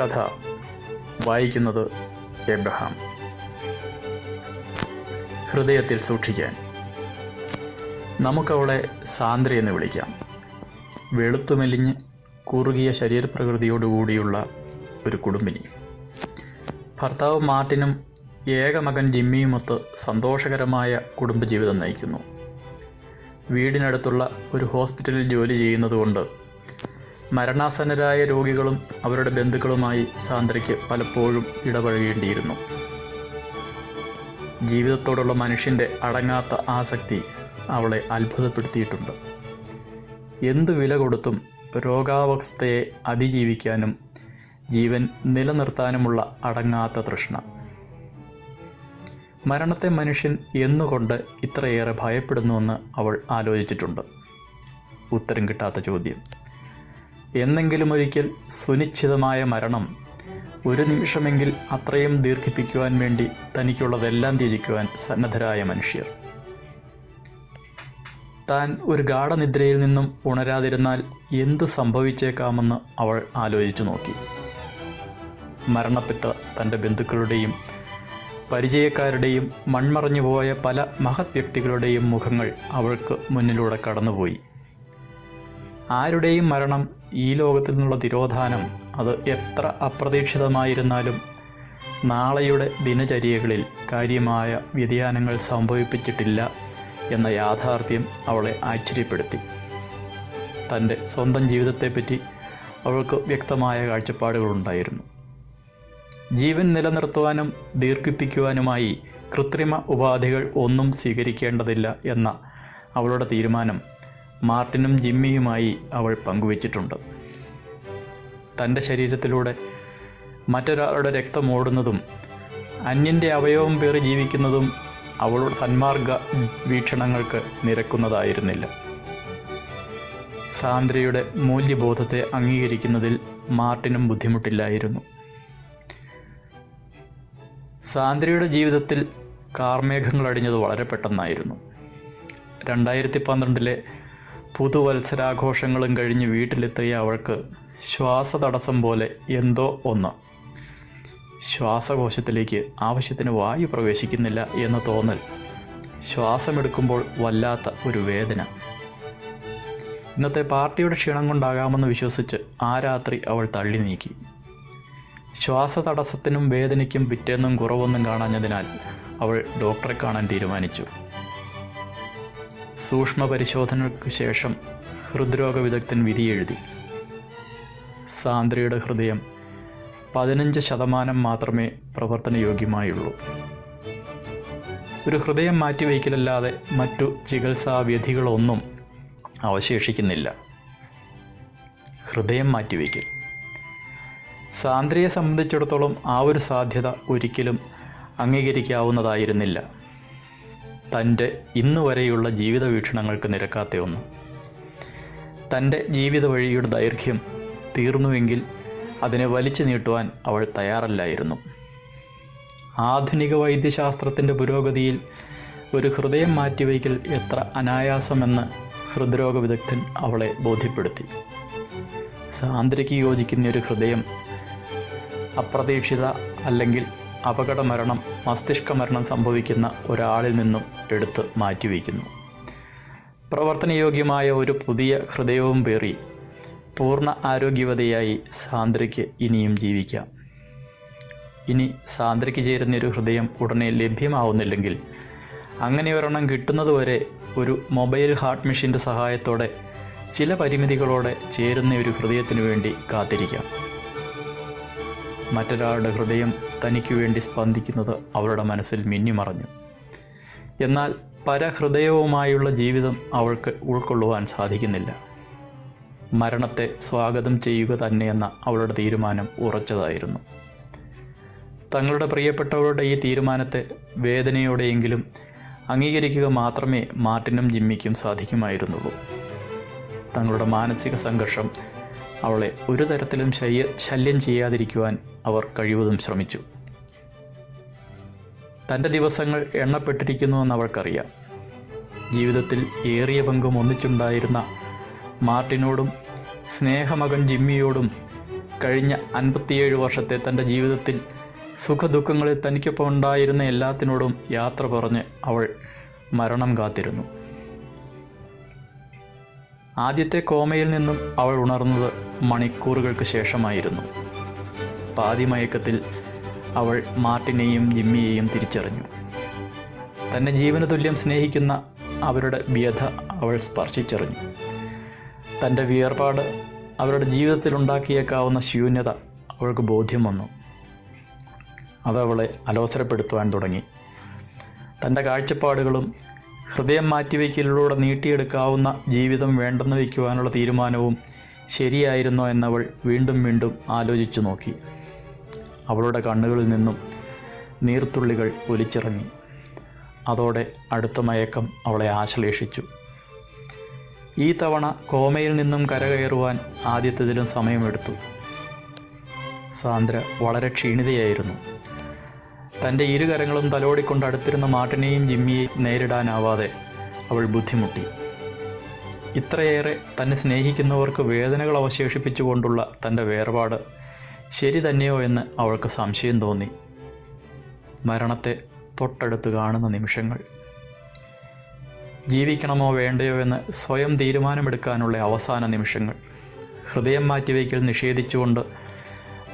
കഥ വായിക്കുന്നത് എബ്രഹാം ഹൃദയത്തിൽ സൂക്ഷിക്കാൻ. നമുക്കവളെ സാന്ദ്ര എന്ന് വിളിക്കാം. വെളുത്തുമെലിഞ്ഞ് കുറുകിയ ശരീരപ്രകൃതിയോടുകൂടിയുള്ള ഒരു കുടുംബിനി. ഭർത്താവ് മാർട്ടിനും ഏക മകൻ ജിമ്മിയുമൊത്ത് സന്തോഷകരമായ കുടുംബജീവിതം നയിക്കുന്നു. വീടിനടുത്തുള്ള ഒരു ഹോസ്പിറ്റലിൽ ജോലി ചെയ്യുന്നതുകൊണ്ട് മരണാസന്നരായ രോഗികളും അവരുടെ ബന്ധുക്കളുമായി സാന്ദ്രയ്ക്ക് പലപ്പോഴും ഇടപഴകേണ്ടിയിരുന്നു. ജീവിതത്തോടുള്ള മനുഷ്യന്റെ അടങ്ങാത്ത ആസക്തി അവളെ അത്ഭുതപ്പെടുത്തിയിട്ടുണ്ട്. എന്തു വില കൊടുത്തും രോഗാവസ്ഥയെ അതിജീവിക്കാനും ജീവൻ നിലനിർത്താനുമുള്ള അടങ്ങാത്ത തൃഷ്ണ. മരണത്തെ മനുഷ്യൻ എന്നുകൊണ്ട് ഇത്രയേറെ ഭയപ്പെടുന്നുവെന്ന് അവൾ ആലോചിച്ചിട്ടുണ്ട്. ഉത്തരം കിട്ടാത്ത ചോദ്യം. എന്നെങ്കിലും ഒരിക്കൽ സുനിശ്ചിതമായ മരണം ഒരു നിമിഷമെങ്കിൽ അത്രയും ദീർഘിപ്പിക്കുവാൻ വേണ്ടി തനിക്കുള്ളതെല്ലാം ത്യജിക്കുവാൻ സന്നദ്ധരായ മനുഷ്യർ. താൻ ഒരു ഗാഠനിദ്രയിൽ നിന്നും ഉണരാതിരുന്നാൽ എന്ത് സംഭവിച്ചേക്കാമെന്ന് അവൾ ആലോചിച്ചു നോക്കി. മരണപ്പെട്ട തന്റെ ബന്ധുക്കളുടെയും പരിചയക്കാരുടെയും മൺമറഞ്ഞു പോയ പല മഹത് വ്യക്തികളുടെയും മുഖങ്ങൾ അവൾക്ക് മുന്നിലൂടെ കടന്നുപോയി. ആരുടെയും മരണം ഈ ലോകത്തിൽ നിന്നുള്ള തിരോധാനം അത് എത്ര അപ്രതീക്ഷിതമായിരുന്നാലും നാളെയുടെ ദിനചര്യകളിൽ കാര്യമായ വ്യതിയാനങ്ങൾ സംഭവിപ്പിച്ചിട്ടില്ല എന്ന യാഥാർത്ഥ്യം അവളെ ആശ്ചര്യപ്പെടുത്തി. തന്റെ സ്വന്തം ജീവിതത്തെപ്പറ്റി അവൾക്ക് വ്യക്തമായ കാഴ്ചപ്പാടുകളുണ്ടായിരുന്നു. ജീവൻ നിലനിർത്തുവാനും ദീർഘിപ്പിക്കുവാനുമായി കൃത്രിമ ഉപാധികൾ ഒന്നും സ്വീകരിക്കേണ്ടതില്ല എന്ന അവളുടെ തീരുമാനം മാർട്ടിനും ജിമ്മിയുമായി അവൾ പങ്കുവച്ചിട്ടുണ്ട്. തന്റെ ശരീരത്തിലൂടെ മറ്റൊരാളുടെ രക്തം ഓടുന്നതും അന്യന്റെ അവയവം പേറി ജീവിക്കുന്നതും അവളുടെ സന്മാർഗ വീക്ഷണങ്ങൾക്ക് നിരക്കുന്നതായിരുന്നില്ല. സാന്ദ്രയുടെ മൂല്യബോധത്തെ അംഗീകരിക്കുന്നതിൽ മാർട്ടിനും ബുദ്ധിമുട്ടില്ലായിരുന്നു. സാന്ദ്രയുടെ ജീവിതത്തിൽ കാർമേഘങ്ങൾ അടിഞ്ഞത് വളരെ പെട്ടെന്നായിരുന്നു. രണ്ടായിരത്തി പന്ത്രണ്ടിലെ പുതുവത്സരാഘോഷങ്ങളും കഴിഞ്ഞ് വീട്ടിലെത്തിയ അവൾക്ക് ശ്വാസതടസ്സം പോലെ എന്തോ ഒന്ന്. ശ്വാസകോശത്തിലേക്ക് ആവശ്യത്തിന് വായു പ്രവേശിക്കുന്നില്ല എന്ന തോന്നൽ. ശ്വാസമെടുക്കുമ്പോൾ വല്ലാത്ത ഒരു വേദന. ഇന്നത്തെ പാർട്ടിയുടെ ക്ഷീണം കൊണ്ടാകാമെന്ന് വിശ്വസിച്ച് ആ രാത്രി അവൾ തള്ളി നീക്കി. ശ്വാസതടസ്സത്തിനും വേദനയ്ക്കും പിറ്റേന്നും കുറവൊന്നും കാണാഞ്ഞതിനാൽ അവൾ ഡോക്ടറെ കാണാൻ തീരുമാനിച്ചു. സൂക്ഷ്മ പരിശോധനയ്ക്ക് ശേഷം ഹൃദ്രോഗ വിദഗ്ധൻ വിധിയെഴുതി സാന്ദ്രയുടെ ഹൃദയം പതിനഞ്ച് ശതമാനം മാത്രമേ പ്രവർത്തനയോഗ്യമായുള്ളൂ. ഒരു ഹൃദയം മാറ്റിവയ്ക്കലല്ലാതെ മറ്റു ചികിത്സാ വ്യധികളൊന്നും അവശേഷിക്കുന്നില്ല. ഹൃദയം മാറ്റിവയ്ക്കൽ സാന്ദ്രയെ സംബന്ധിച്ചിടത്തോളം ആ ഒരു സാധ്യത ഒരിക്കലും അംഗീകരിക്കാവുന്നതായിരുന്നില്ല. തന്റെ ഇന്നു വരെയുള്ള ജീവിത വീക്ഷണങ്ങൾക്ക് നിരക്കാത്ത ഒന്ന്. തന്റെ ജീവിത വഴിയുടെ ദൈർഘ്യം തീർന്നുവെങ്കിൽ അതിനെ വലിച്ചു നീട്ടുവാൻ അവൾ തയ്യാറല്ലായിരുന്നു. ആധുനിക വൈദ്യശാസ്ത്രത്തിന്റെ പുരോഗതിയിൽ ഒരു ഹൃദയം മാറ്റിവയ്ക്കൽ എത്ര അനായാസമെന്ന് ഹൃദ്രോഗ വിദഗ്ധൻ അവളെ ബോധ്യപ്പെടുത്തി. സാന്ദ്രയ്ക്ക് യോജിക്കുന്ന ഒരു ഹൃദയം അപ്രതീക്ഷിത അല്ലെങ്കിൽ അപകട മരണം മസ്തിഷ്ക മരണം സംഭവിക്കുന്ന ഒരാളിൽ നിന്നും എടുത്ത് മാറ്റിവെക്കുന്നു. പ്രവർത്തനയോഗ്യമായ ഒരു പുതിയ ഹൃദയവും പേറി പൂർണ ആരോഗ്യവതയായി സാന്ദ്രയ്ക്ക് ഇനിയും ജീവിക്കാം. ഇനി സാന്ദ്രയ്ക്ക് ചേരുന്നൊരു ഹൃദയം ഉടനെ ലഭ്യമാവുന്നില്ലെങ്കിൽ അങ്ങനെ ഒരെണ്ണം കിട്ടുന്നതുവരെ ഒരു മൊബൈൽ ഹാർട്ട് മെഷീന്റെ സഹായത്തോടെ ചില പരിമിതികളോടെ ചേരുന്ന ഒരു ഹൃദയത്തിനു വേണ്ടി കാത്തിരിക്കാം. മറ്റൊരാളുടെ ഹൃദയം തനിക്കു വേണ്ടി സ്പന്ദിക്കുന്നത് അവളുടെ മനസ്സിൽ മിന്നിമറഞ്ഞു. എന്നാൽ പരഹൃദയവുമായുള്ള ജീവിതം അവൾക്ക് ഉൾക്കൊള്ളുവാൻ സാധിക്കുന്നില്ല. മരണത്തെ സ്വാഗതം ചെയ്യുക തന്നെയെന്ന അവളുടെ തീരുമാനം ഉറച്ചതായിരുന്നു. തങ്ങളുടെ പ്രിയപ്പെട്ടവരുടെ ഈ തീരുമാനത്തെ വേദനയോടെയെങ്കിലും അംഗീകരിക്കുക മാത്രമേ മാർട്ടിനും ജിമ്മിക്കും സാധിക്കുമായിരുന്നുള്ളൂ. തങ്ങളുടെ മാനസിക സംഘർഷം അവളെ ഒരു തരത്തിലും ശയ്യ ശല്യം ചെയ്യാതിരിക്കുവാൻ അവർ കഴിവതും ശ്രമിച്ചു. തന്റെ ദിവസങ്ങൾ എണ്ണപ്പെട്ടിരിക്കുന്നുവെന്ന് അവൾക്കറിയാം. ജീവിതത്തിൽ ഏറിയ പങ്കും ഒന്നിച്ചുണ്ടായിരുന്ന മാർട്ടിനോടും സ്നേഹമകൻ ജിമ്മിയോടും കഴിഞ്ഞ അൻപത്തിയേഴ് വർഷത്തെ തന്റെ ജീവിതത്തിൽ സുഖദുഃഖങ്ങളിൽ തനിക്കൊപ്പം ഉണ്ടായിരുന്ന എല്ലാത്തിനോടും യാത്ര പറഞ്ഞ് അവൾ മരണം കാത്തിരുന്നു. ആദ്യത്തെ കോമയിൽ നിന്നും അവൾ ഉണർന്നത് മണിക്കൂറുകൾക്ക് ശേഷമായിരുന്നു. പാതിമയക്കത്തിൽ അവൾ മാർട്ടിനെയും ജിമ്മിയെയും തിരിച്ചറിഞ്ഞു. തന്നെ ജീവന തുല്യം സ്നേഹിക്കുന്ന അവരുടെ വ്യഥ അവൾ സ്പർശിച്ചറിഞ്ഞു. തന്റെ വിയർപാട് അവരുടെ ജീവിതത്തിൽ ഉണ്ടാക്കിയേക്കാവുന്ന ശൂന്യത അവൾക്ക് ബോധ്യം വന്നു. അതവളെ അലോസരപ്പെടുത്തുവാൻ തുടങ്ങി. തന്റെ കാഴ്ചപ്പാടുകളും ഹൃദയം മാറ്റിവെക്കലിലൂടെ നീട്ടിയെടുക്കാവുന്ന ജീവിതം വേണ്ടെന്ന് വയ്ക്കുവാനുള്ള തീരുമാനവും ശരിയായിരുന്നോ എന്നവൾ വീണ്ടും വീണ്ടും ആലോചിച്ചു നോക്കി. അവളുടെ കണ്ണുകളിൽ നിന്നും നീർത്തുള്ളികൾ ഒലിച്ചിറങ്ങി. അതോടെ അടുത്ത മയക്കം അവളെ ആശ്ലേഷിച്ചു. ഈ തവണ കോമയിൽ നിന്നും കരകയറുവാൻ ആദ്യത്തേതിലും സമയമെടുത്തു. സാന്ദ്ര വളരെ ക്ഷീണിതയായിരുന്നു. തന്റെ ഇരുകരങ്ങളും തലോടിക്കൊണ്ട് അടുത്തിരുന്ന മാട്ടിനെയും ജിമ്മിയെയും നേരിടാനാവാതെ അവൾ ബുദ്ധിമുട്ടി. ഇത്രയേറെ തന്നെ സ്നേഹിക്കുന്നവർക്ക് വേദനകൾ അവശേഷിപ്പിച്ചുകൊണ്ടുള്ള തന്റെ വേർപാട് ശരി തന്നെയോ എന്ന് അവൾക്ക് സംശയം തോന്നി. മരണത്തെ തൊട്ടടുത്ത് കാണുന്ന നിമിഷങ്ങൾ. ജീവിക്കണമോ വേണ്ടയോ എന്ന് സ്വയം തീരുമാനമെടുക്കാനുള്ള അവസാന നിമിഷങ്ങൾ. ഹൃദയം മാറ്റിവയ്ക്കൽ നിഷേധിച്ചുകൊണ്ട്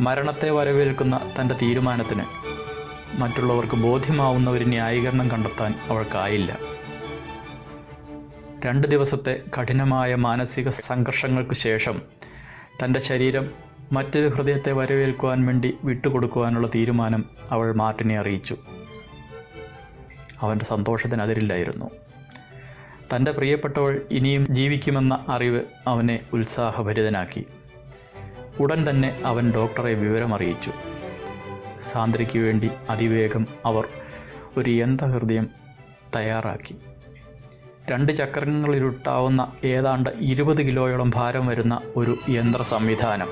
മരണത്തെ വരവേൽക്കുന്ന തന്റെ തീരുമാനത്തിന് മറ്റുള്ളവർക്ക് ബോധ്യമാവുന്ന ഒരു ന്യായീകരണം കണ്ടെത്താൻ അവൾക്കായില്ല. രണ്ട് ദിവസത്തെ കഠിനമായ മാനസിക സംഘർഷങ്ങൾക്ക് ശേഷം തന്റെ ശരീരം മറ്റൊരു ഹൃദയത്തെ വരവേൽക്കുവാൻ വേണ്ടി വിട്ടുകൊടുക്കുവാനുള്ള തീരുമാനം അവൾ മാർട്ടിനെ അറിയിച്ചു. അവന്റെ സന്തോഷത്തിന് അതിരില്ലായിരുന്നു. തന്റെ പ്രിയപ്പെട്ടവൾ ഇനിയും ജീവിക്കുമെന്ന അറിവ് അവനെ ഉത്സാഹഭരിതനാക്കി. ഉടൻ തന്നെ അവൻ ഡോക്ടറെ വിവരമറിയിച്ചു. സാന്ദ്രയ്ക്ക് വേണ്ടി അതിവേഗം അവർ ഒരു യന്ത്രഹൃദയം തയ്യാറാക്കി. രണ്ട് ചക്രങ്ങളിലുട്ടാവുന്ന ഏതാണ്ട് ഇരുപത് കിലോയോളം ഭാരം വരുന്ന ഒരു യന്ത്ര സംവിധാനം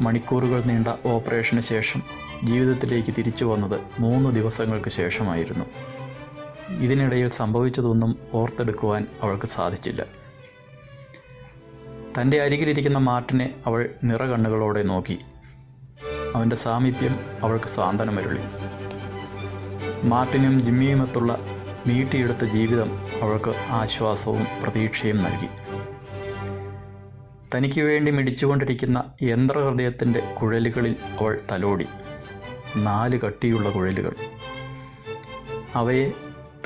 മണിക്കൂറുകൾ നീണ്ട ഓപ്പറേഷന് ശേഷം ജീവിതത്തിലേക്ക് തിരിച്ചു വന്നത് മൂന്ന് ദിവസങ്ങൾക്ക് ശേഷമായിരുന്നു. ഇതിനിടയിൽ സംഭവിച്ചതൊന്നും ഓർത്തെടുക്കുവാൻ അവൾക്ക് സാധിച്ചില്ല. തന്റെ അരികിലിരിക്കുന്ന മാർട്ടിനെ അവൾ നിറകണ്ണുകളോടെ നോക്കി. അവന്റെ സാമീപ്യം അവൾക്ക് സാന്ത്വനമരുളി മാർട്ടിനും ജിമ്മിയുമൊത്തുള്ള നീട്ടിയെടുത്ത ജീവിതം അവൾക്ക് ആശ്വാസവും പ്രതീക്ഷയും നൽകി. തനിക്ക് വേണ്ടി മിടിച്ചുകൊണ്ടിരിക്കുന്ന യന്ത്രഹൃദയത്തിന്റെ കുഴലുകളിൽ അവൾ തലോടി. നാല് കട്ടിയുള്ള കുഴലുകൾ. അവയെ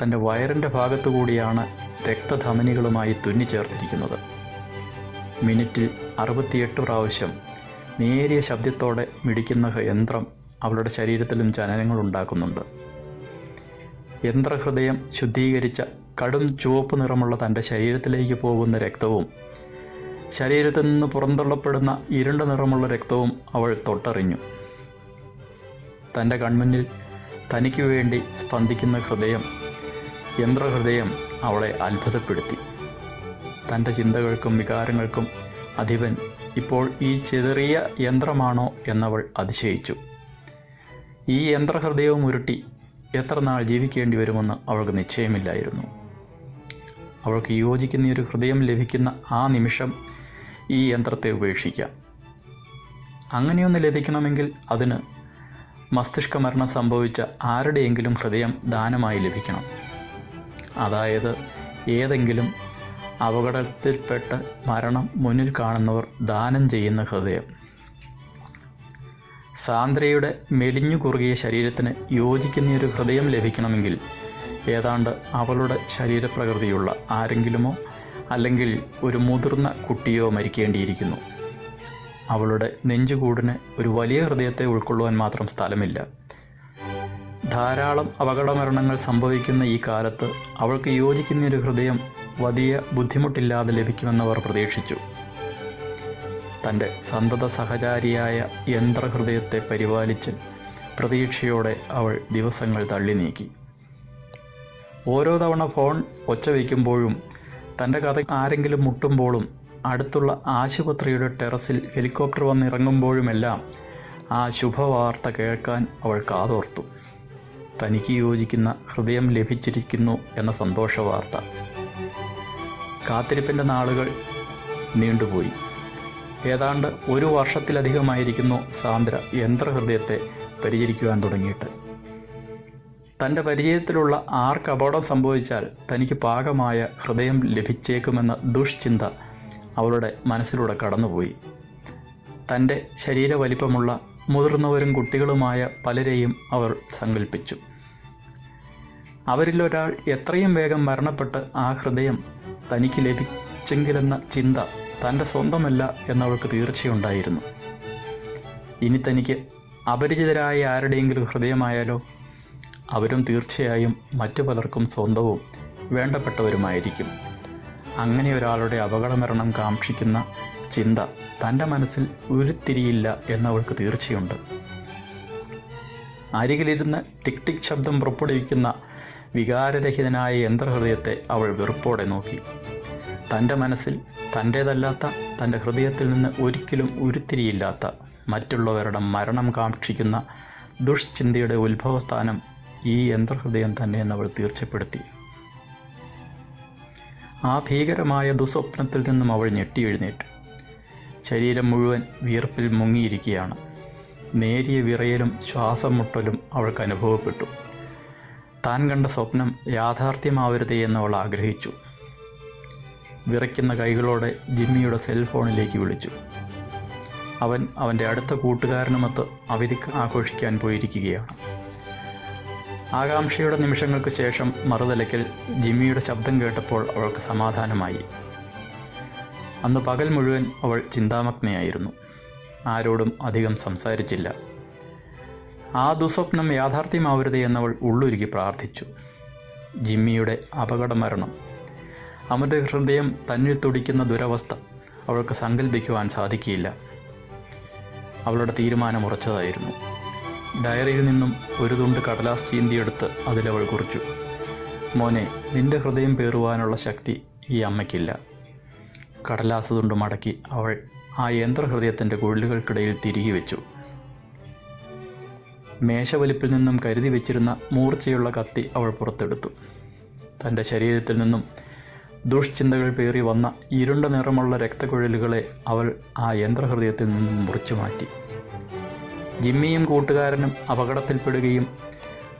തന്റെ വയറിന്റെ ഭാഗത്തു കൂടിയാണ് രക്തധമനികളുമായി തുന്നിച്ചേർത്തിരിക്കുന്നത്. മിനിറ്റിൽ അറുപത്തിയെട്ട് പ്രാവശ്യം നേരിയ ശബ്ദത്തോടെ മിടിക്കുന്ന യന്ത്രം അവളുടെ ശരീരത്തിലും ചലനങ്ങൾ ഉണ്ടാക്കുന്നുണ്ട് യന്ത്രഹൃദയം ശുദ്ധീകരിച്ച കടും ചുവപ്പ് നിറമുള്ള തന്റെ ശരീരത്തിലേക്ക് പോകുന്ന രക്തവും ശരീരത്തിൽ നിന്ന് പുറന്തള്ളപ്പെടുന്ന ഇരുണ്ട നിറമുള്ള രക്തവും അവൾ തൊട്ടറിഞ്ഞു. തന്റെ കൺമുന്നിൽ തനിക്ക് വേണ്ടി സ്പന്ദിക്കുന്ന ഹൃദയം യന്ത്രഹൃദയം അവളെ അത്ഭുതപ്പെടുത്തി. തന്റെ ചിന്തകൾക്കും വികാരങ്ങൾക്കും അധിപൻ ഇപ്പോൾ ഈ ചെറിയ യന്ത്രമാണോ എന്നവൾ അതിശയിച്ചു. ഈ യന്ത്രഹൃദയവും ഉരുട്ടി എത്ര നാൾ ജീവിക്കേണ്ടി വരുമെന്ന് അവൾക്ക് നിശ്ചയമില്ലായിരുന്നു. അവൾക്ക് യോജിക്കുന്ന ഒരു ഹൃദയം ലഭിക്കുന്ന ആ നിമിഷം ഈ യന്ത്രത്തെ ഉപേക്ഷിക്കാം. അങ്ങനെയൊന്ന് ലഭിക്കണമെങ്കിൽ അതിന് മസ്തിഷ്ക മരണം സംഭവിച്ച ആരുടെയെങ്കിലും ഹൃദയം ദാനമായി ലഭിക്കണം. അതായത് ഏതെങ്കിലും അപകടത്തിൽപ്പെട്ട് മരണം മുന്നിൽ കാണുന്നവർ ദാനം ചെയ്യുന്ന ഹൃദയം. സാന്ദ്രയുടെ മെലിഞ്ഞു കുറുകിയ ശരീരത്തിന് യോജിക്കുന്ന ഒരു ഹൃദയം ലഭിക്കണമെങ്കിൽ ഏതാണ്ട് അവളുടെ ശരീരപ്രകൃതിയുള്ള ആരെങ്കിലുമോ അല്ലെങ്കിൽ ഒരു മുതിർന്ന കുട്ടിയോ മരിക്കേണ്ടിയിരിക്കുന്നു. അവളുടെ നെഞ്ചുകൂടിന് ഒരു വലിയ ഹൃദയത്തെ ഉൾക്കൊള്ളുവാൻ മാത്രം സ്ഥലമില്ല. ധാരാളം അപകടമരണങ്ങൾ സംഭവിക്കുന്ന ഈ കാലത്ത് അവൾക്ക് യോജിക്കുന്ന ഒരു ഹൃദയം വലിയ ബുദ്ധിമുട്ടില്ലാതെ ലഭിക്കുമെന്നവർ പ്രതീക്ഷിച്ചു. തന്റെ സന്തത സഹചാരിയായ യന്ത്രഹൃദയത്തെ പരിപാലിച്ച് പ്രതീക്ഷയോടെ അവൾ ദിവസങ്ങൾ തള്ളി നീക്കി. ഓരോ തവണ ഫോൺ ഒച്ച വയ്ക്കുമ്പോഴും തന്റെ കഥ ആരെങ്കിലും മുട്ടുമ്പോഴും അടുത്തുള്ള ആശുപത്രിയുടെ ടെറസിൽ ഹെലികോപ്റ്റർ വന്നിറങ്ങുമ്പോഴുമെല്ലാം ആ ശുഭവാർത്ത കേൾക്കാൻ അവൾ കാതോർത്തു. തനിക്ക് യോജിക്കുന്ന ഹൃദയം ലഭിച്ചിരിക്കുന്നു എന്ന സന്തോഷ വാർത്ത കാത്തിരിപ്പിന്റെ നാളുകൾ നീണ്ടുപോയി. ഏതാണ്ട് ഒരു വർഷത്തിലധികമായിരിക്കുന്നു സാന്ദ്ര യന്ത്രഹൃദയത്തെ പരിചരിക്കുവാൻ തുടങ്ങിയിട്ട്. തന്റെ പരിചയത്തിലുള്ള ആർക്ക് അപകടം സംഭവിച്ചാൽ തനിക്ക് പാകമായ ഹൃദയം ലഭിച്ചേക്കുമെന്ന ദുഷ്ചിന്ത അവളുടെ മനസ്സിലൂടെ കടന്നുപോയി. തന്റെ ശരീര വലിപ്പമുള്ള മുതിർന്നവരും കുട്ടികളുമായ പലരെയും അവർ സങ്കല്പിച്ചു അവരിലൊരാൾ എത്രയും വേഗം മരണപ്പെട്ട് ആ ഹൃദയം തനിക്ക് ലഭിച്ചെങ്കിലെന്ന ചിന്ത തന്റെ സ്വന്തമല്ല എന്നവൾക്ക് തീർച്ചയുണ്ടായിരുന്നു. ഇനി തനിക്ക് അപരിചിതരായ ആരുടെയെങ്കിലും ഹൃദയമായാലോ അവരും തീർച്ചയായും മറ്റു പലർക്കും സ്വന്തവും വേണ്ടപ്പെട്ടവരുമായിരിക്കും. അങ്ങനെ ഒരാളുടെ അപകടമരണം കാക്ഷിക്കുന്ന ചിന്ത തന്റെ മനസ്സിൽ ഉരുത്തിരിയില്ല എന്നവൾക്ക് തീർച്ചയുണ്ട്. അരികിലിരുന്ന് ടിക് ടിക് ശബ്ദം പുറപ്പെടുവിക്കുന്ന വികാരരഹിതനായ യന്ത്രഹൃദയത്തെ അവൾ വെറുപ്പോടെ നോക്കി. തന്റെ മനസ്സിൽ തന്റേതല്ലാത്ത തന്റെ ഹൃദയത്തിൽ നിന്ന് ഒരിക്കലും ഉരുത്തിരിയില്ലാത്ത മറ്റുള്ളവരുടെ മരണം കാക്ഷിക്കുന്ന ദുഷ്ചിന്തയുടെ ഉത്ഭവസ്ഥാനം ഈ യന്ത്രഹൃദയം തന്നെയെന്ന് അവൾ തീർച്ചപ്പെടുത്തി. ആ ഭീകരമായ ദുസ്വപ്നത്തിൽ നിന്നും അവൾ ഞെട്ടി എഴുന്നേറ്റ്. ശരീരം മുഴുവൻ വിയർപ്പിൽ മുങ്ങിയിരിക്കുകയാണ്. നേരിയ വിറയലും ശ്വാസം മുട്ടലും അവൾക്ക് അനുഭവപ്പെട്ടു. താൻ കണ്ട സ്വപ്നം യാഥാർത്ഥ്യമാവരുതേ എന്ന് അവൾ ആഗ്രഹിച്ചു. വിറയ്ക്കുന്ന കൈകളോടെ ജിമ്മിയുടെ സെൽഫോണിലേക്ക് വിളിച്ചു. അവൻ അവന്റെ അടുത്ത കൂട്ടുകാരനുമൊത്ത് അവധി ആഘോഷിക്കാൻ പോയിരിക്കുകയാണ്. ആകാംക്ഷയുടെ നിമിഷങ്ങൾക്ക് ശേഷം മറുതലയ്ക്കൽ ജിമ്മിയുടെ ശബ്ദം കേട്ടപ്പോൾ അവൾക്ക് സമാധാനമായി. അന്ന് പകൽ മുഴുവൻ അവൾ ചിന്താമഗ്നയായിരുന്നു. ആരോടും അധികം സംസാരിച്ചില്ല. ആ ദുസ്വപ്നം യാഥാർത്ഥ്യമാവരുതേ എന്നവൾ ഉള്ളുരുകി പ്രാർത്ഥിച്ചു. ജിമ്മിയുടെ അപകടമരണം. അവന്റെ ഹൃദയം തന്നിൽ തുടിക്കുന്ന ദുരവസ്ഥ അവൾക്ക് സങ്കല്പിക്കുവാൻ സാധിക്കില്ല അവളുടെ തീരുമാനം ഉറച്ചതായിരുന്നു. ഡയറിയിൽ നിന്നും ഒരു തുണ്ട് കടലാസ് ചീന്തിയെടുത്ത് അതിലവൾ കുറിച്ചു. മോനെ നിന്റെ ഹൃദയം പേറുവാനുള്ള ശക്തി ഈ അമ്മയ്ക്കില്ല. കടലാസ് തുണ്ട് മടക്കി അവൾ ആ യന്ത്രഹൃദയത്തിന്റെ കുഴലുകൾക്കിടയിൽ തിരികെ വെച്ചു. മേശവലിപ്പിൽ നിന്നും കരുതി വെച്ചിരുന്ന മൂർച്ചയുള്ള കത്തി അവൾ പുറത്തെടുത്തു. തന്റെ ശരീരത്തിൽ നിന്നും ദുഷ്ചിന്തകൾ പേറി വന്ന ഇരുണ്ട നിറമുള്ള രക്തക്കുഴലുകളെ അവൾ ആ യന്ത്രഹൃദയത്തിൽ നിന്നും മുറിച്ചു മാറ്റി. ജിമ്മിയും കൂട്ടുകാരനും അപകടത്തിൽപ്പെടുകയും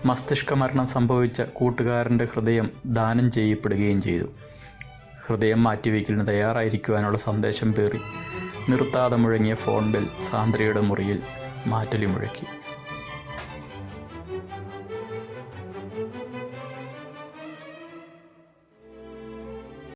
മസ്തിഷ്ക മരണം സംഭവിച്ച കൂട്ടുകാരന്റെ ഹൃദയം ദാനം ചെയ്യപ്പെടുകയും ചെയ്തു. ഹൃദയം മാറ്റിവെക്കലിന് തയ്യാറായിരിക്കുവാനുള്ള സന്ദേശം പേറി നിർത്താതെ മുഴങ്ങിയ ഫോൺ ബെൽ സാന്ദ്രയുടെ മുറിയിൽ മാറ്റലി മുഴക്കി.